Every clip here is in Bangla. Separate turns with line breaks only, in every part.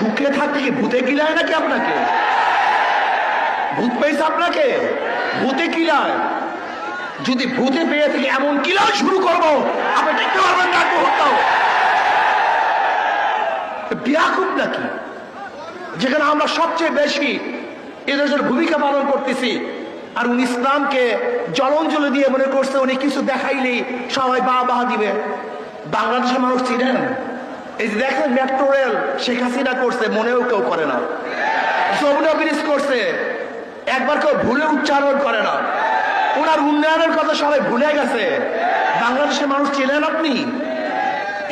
সুখে থাকতে কি ভূতে কিলায় নাকি আপনাকে? ভূত পেয়েছে আপনাকে? ভূতে কিলায়। যদি ভূতে পেয়ে থেকে এমন কিলায় শুরু করব, আপনি দেখতে পারবেন না মুহূর্তেও বিয়াকুব নাকি? যেখানে আমরা সবচেয়ে বেশি এদের ভূমিকা পালন করতেছি, আর উনি ইসলামকে জলঞ্জলি দিয়ে মনে করছে, উনি কিছু দেখাইলেই সবাই বাহ বাহ দিবে। বাংলাদেশের মানুষ ছিলেন এই দেখেন মেট্রো রেল শেখ হাসিনা করছে, মনেও কেউ করে না। যমুনা ব্রিজ করছে, একবার কেউ ভুলে উচ্চারণ করে না। ওনার উন্নয়নের কথা সবাই ভুলে গেছে। বাংলাদেশের মানুষ ছিলেন আপনি?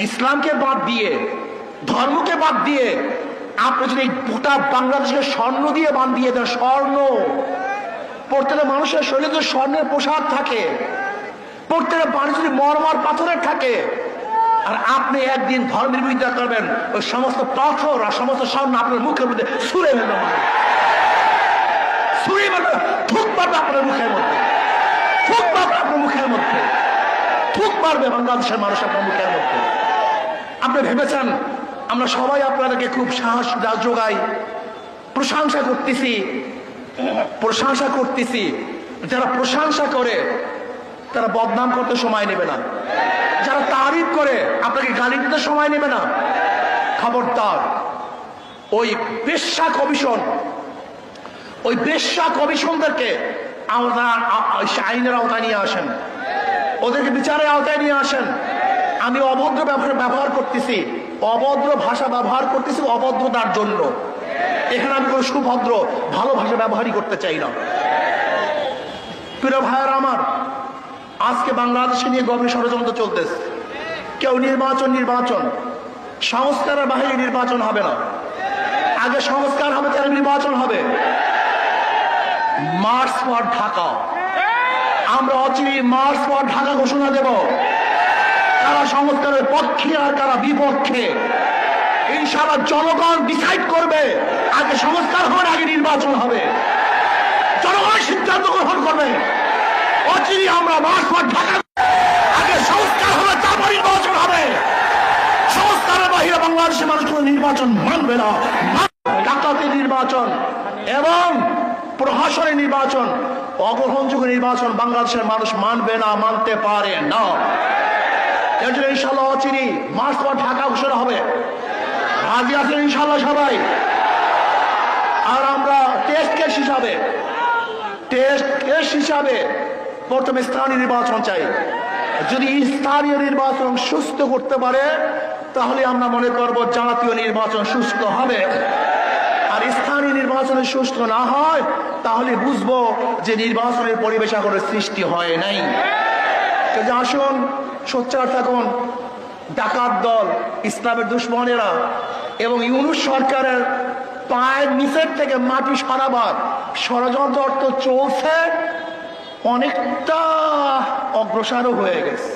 ইসলামকে বাদ দিয়ে, ধর্মকে বাদ দিয়ে, আপনি যদি গোটা বাংলাদেশকে স্বর্ণ দিয়ে বান দিয়ে দেন, স্বর্ণ। প্রত্যেকটা মানুষের শরীরে যদি স্বর্ণের পোশাক থাকে, প্রত্যেকটা মানুষ যদি মরমর পাথরের থাকে আর আপনি একদিন ধর্মের বিরোধিতা করবেন, ওই সমস্ত পাথর আর সমস্ত স্বর্ণ আপনার মুখের মধ্যে সুরে ফেলবে। সুরে মারবে থুক মারবে আপনার মুখের মধ্যে। থুক মারবে আপনার মুখের মধ্যে। থুক মারবে বাংলাদেশের মানুষ আপনার মুখের মধ্যে। আপনি ভেবেছেন, আমরা সবাই আপনাদেরকে খুব সাহস যোগাই, প্রশংসা করতেছি প্রশংসা করতেছি। যারা প্রশংসা করে তারা বদনাম করতে সময় নেবে না। যারা তারিফ করে, আপনাকে গালি দিতে সময় নেবে না। খবরদার, ওই পেশা কমিশন ওই বেশ্যা কমিশনদেরকে আইনের আওতায় নিয়ে আসেন। ওদেরকে বিচারের আওতায় নিয়ে আসেন। আমি অভদ্র ব্যবহার করতেছি, অভদ্র ভাষা ব্যবহার করতেছি অভদ্রতার জন্য। এখানে আমি কোনো সুভদ্র, ভালো ভাষা ব্যবহারই করতে চাই না। প্রিয় ভাইয়ের আমার আজকে বাংলাদেশে নিয়ে গভীর ষড়যন্ত্র চলতেছে। কেউ নির্বাচন নির্বাচন। সংস্কারের বাহিরে নির্বাচন হবে না। আগে সংস্কার হবে তার নির্বাচন হবে। মার্চ পর ঢাকা। আমরা অচিরে মার্চ পর ঢাকা ঘোষণা দেব। কারা সংস্কারের পক্ষে আর কারা বিপক্ষে। ইনশাআল্লাহ জনগণ ডিসাইড করবে, আগে সংস্কার হবে আগে নির্বাচন হবে। জনগণ সিদ্ধান্ত গ্রহণ করবে। অচিরে আমরা পর ঢাকা আগে সংস্কার হবে, তারপর নির্বাচন হবে। সংস্কারের বাহিরে বাংলাদেশের মানুষ কোনো নির্বাচন মানবে না। ডাকাতি নির্বাচন এবং প্রহাসনের নির্বাচন অগ্রহণযোগ্য নির্বাচন বাংলাদেশের মানুষ মানবে না, মানতে পারে না। এর জন্য ইনশাল্লাহ অচিরি মার্চ পর ঢাকা ঘোষণা হবে। রাজি আছেন ইনশাল্লাহ সবাই? আর আমরা টেস্ট কেস হিসাবে টেস্ট কেস হিসাবে প্রথমে স্থানীয় নির্বাচন চাই। যদি স্থানীয় নির্বাচন সুস্থ করতে পারে, তাহলে আমরা মনে করব জাতীয় নির্বাচন সুস্থ হবে। আর স্থানীয় নির্বাচনে সুস্থ না হয়, তাহলে বুঝব যে নির্বাচনের পরিবেশ এখনও সৃষ্টি হয় নাই। আসুন, সোচ্চার থাকুন, ডাকাত দল, ইসলামের দুশ্মনেরা এবং ইউনুস সরকারের পায়ের নিচের থেকে মাটি সরাবার ষড়যন্ত্র চলছে অনেকটা অগ্রসরও হয়ে গেছে।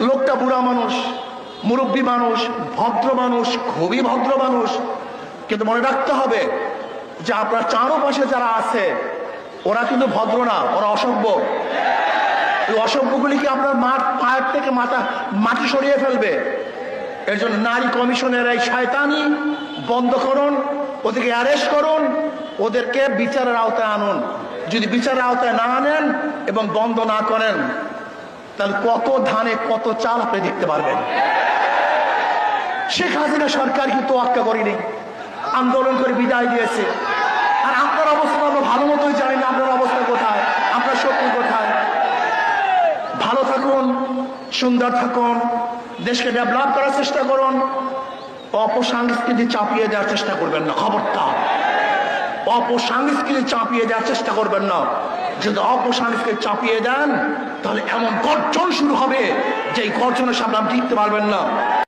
লোকটা বুড়া মানুষ, মুরব্বী মানুষ, ভদ্র মানুষ, খুবই ভদ্র মানুষ। কিন্তু মনে রাখতে হবে যে আপনার চারোপাশে যারা আছে, ওরা কিন্তু ভদ্র না, ওরা অসভ্য। এই অসভ্যগুলিকে আপনার মাঠ পায়ের থেকে মাথা, মাটি সরিয়ে ফেলবে। এর জন্য নারী কমিশনের এই শয়তানি বন্ধ করুন ওদেরকে অ্যারেস্ট করুন, ওদেরকে বিচারের আওতায় আনুন। যদি বিচারের আওতায় না আনেন এবং বন্ধ না করেন, তাহলে কত ধানে কত চাল আপনি দেখতে পারবেন? শেখ হাসিনা সরকার কিন্তু আক্কা করেনি। আন্দোলন করে বিদায় দিয়েছে। আর আপনার অবস্থা আমরা ভালো মতোই জানি না, আপনার অবস্থা কোথায়, আপনার শক্তি কোথায়। ভালো থাকুন, সুন্দর থাকুন, দেশকে ডেভেলপ করার চেষ্টা করুন, অপসংস্কৃতি চাপিয়ে দেওয়ার চেষ্টা করবেন না, খবরদার। অপসংস্কৃতি চাপিয়ে দেওয়ার চেষ্টা করবেন না। যদি অপসংস্কৃতি চাপিয়ে দেন, তাহলে এমন গর্জন শুরু হবে যে গর্জনের সামনে আপনি পারবেন না।